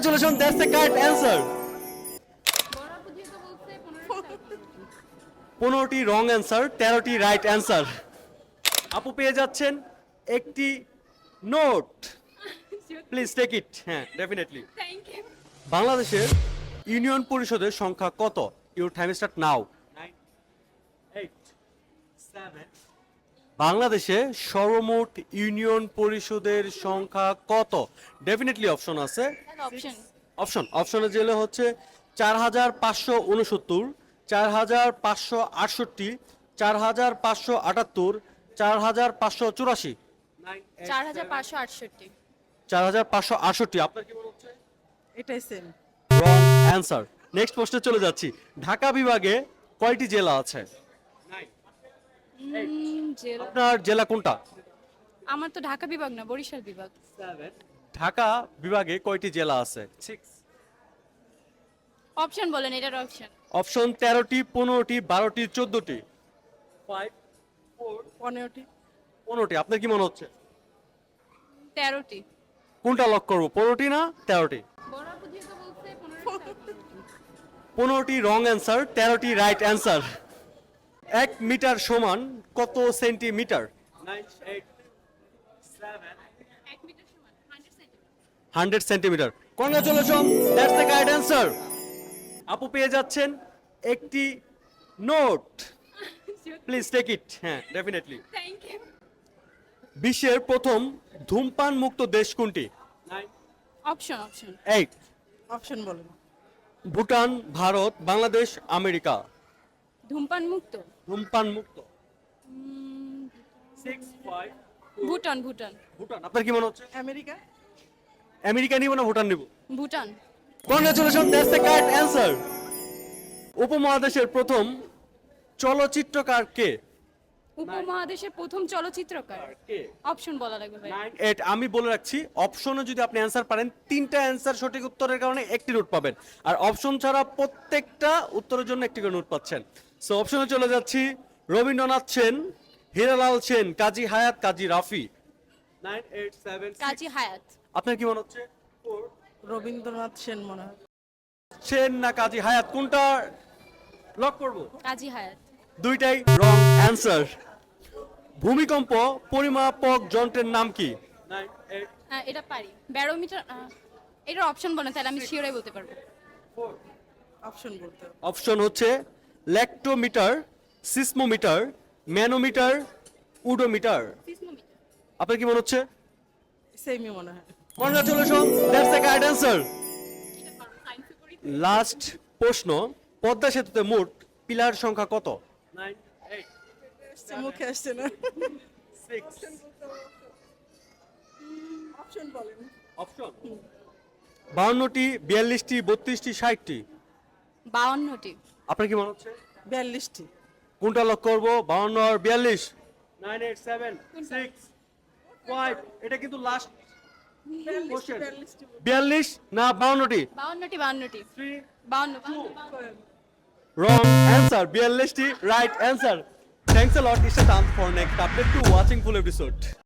Congratulations, that's the correct answer. পনেরোটি wrong answer তেরোটি right answer আপু পেয়ে যাচ্ছেন একটি নোট প্লিজ টেক ইট হ্যাঁ ডেফিনেটলি বাংলাদেশের ইউনিয়ন পরিষদের সংখ্যা কত? ইউর টাইম স্টার্ট নাও বাংলাদেশে সর্বমোট ইউনিয়ন পরিষদের সংখ্যা কত? ডেফিনেটলি অপশন আছে। অপশন অপশন জেলে হচ্ছে চার হাজার পাঁচশো উনসত্তর চার হাজার পাঁচশো আটষট্টি চার হাজার পাঁচশো আটাত্তর চার হাজার পাঁচশো চুরাশি। চার হাজার পাঁচশো আটষট্টি। চার হাজার পাঁচশো আটষট্টি। আপনার কি মনে হচ্ছে? এটাই সেম রং অ্যান্সার নেক্সট প্রশ্নে চলে যাচ্ছি। ঢাকা বিভাগে কয়টি জেলা আছে? জেলা। আপনার জেলা কোনটা? আমার তো ঢাকা বিভাগ না বরিশাল বিভাগ। ঢাকা বিভাগে কয়টি জেলা আছে? অপশন বলেন এটার অপশন অপশন তেরোটি পনেরোটি বারোটি চোদ্দটি? পনেরোটি। পনেরোটি আপনার কি মনে হচ্ছে? তেরোটি। কোনটা লক করব পনেরোটি না তেরোটি? পনেরোটি। রং অ্যান্সার তেরোটি রাইট অ্যান্সার এক মিটার সমান কত centimetre? Hundred centimetre. Congratulation that's the guide answer. আপু পেয়ে যাচ্ছেন একটি নোট। প্লিজ টেক ইট হ্যাঁ ডেফিনেটলি বিশ্বের প্রথম ধূমপান মুক্ত দেশ কোনটি? অপশন অপশন এইট অপশন বলেন। ভুটান ভারত বাংলাদেশ আমেরিকা। ধূমপান মুক্ত ধূমপান মুক্ত ভুটান ভুটান। ভুটান আপনার কি মনে হচ্ছে? আমেরিকা? আমেরিকা নিব না ভুটান নিব? Bhutan. Congratulation that's the correct answer. উপমহাদেশের প্রথম চলচ্চিত্রকার কে? উপমহাদেশের প্রথম চলচ্চিত্রকার। অপশন বলা লাগবে ভাই। এট আমি বলে রাখছি অপশনে যদি আপনি অ্যান্সার পারেন তিনটা অ্যান্সার সঠিক উত্তরের কারণে একটি নোট পাবেন। আর অপশন ছাড়া প্রত্যেকটা উত্তরের জন্য একটি করে নোট পাচ্ছেন। সো অপশনে চলে যাচ্ছি Rabindranath Sen Hiralal Sen Kazi Hayat Kazi Rafi. Nine eight seven Kazi Hayat. আপনার কি মনে হচ্ছে? রবীন্দ্রনাথ সেন মনে হয়। সেন না কাজী হায়াত কোনটা? লক করব? কাজী হায়াত। দুইটাই রং অ্যান্সার ভূমিকম্প পরিমাপক যন্ত্রের নাম কি? হ্যাঁ এটা পারি। ব্যারোমিটার এটার অপশন বলেন তাহলে আমি শিওরাই বলতে পারব। অপশন বলতে অপশন হচ্ছে ল্যাক্টোমিটার সিসমোমিটার ম্যানোমিটার উডোমিটার। আপনার কি মনে হচ্ছে? সেমই মনে হয়। That's the guide answer last প্রশ্ন পদ্মা সেতুতে মোট পিলার সংখ্যা কত? মুখে আসছে না অপশন বলেন অপশন বাউন্নটি বিয়াল্লিশটি বত্রিশটি ষাটটি। বাউন্নটি। আপনার কি মনে হচ্ছে? বিয়াল্লিশটি। কোনটা লক করব বাউন্ন আর বিয়াল্লিশ? Nine eight seven six five এটা কিন্তু লাস্ট বিয়াল্লিশ না বাউন্নটি? বাউন্নটি বাউন্নটি। বাউন্ন বাউন্ন Wrong answer. BLST, right answer. Thanks a lot, Isha Tam, for next update to watching full episode.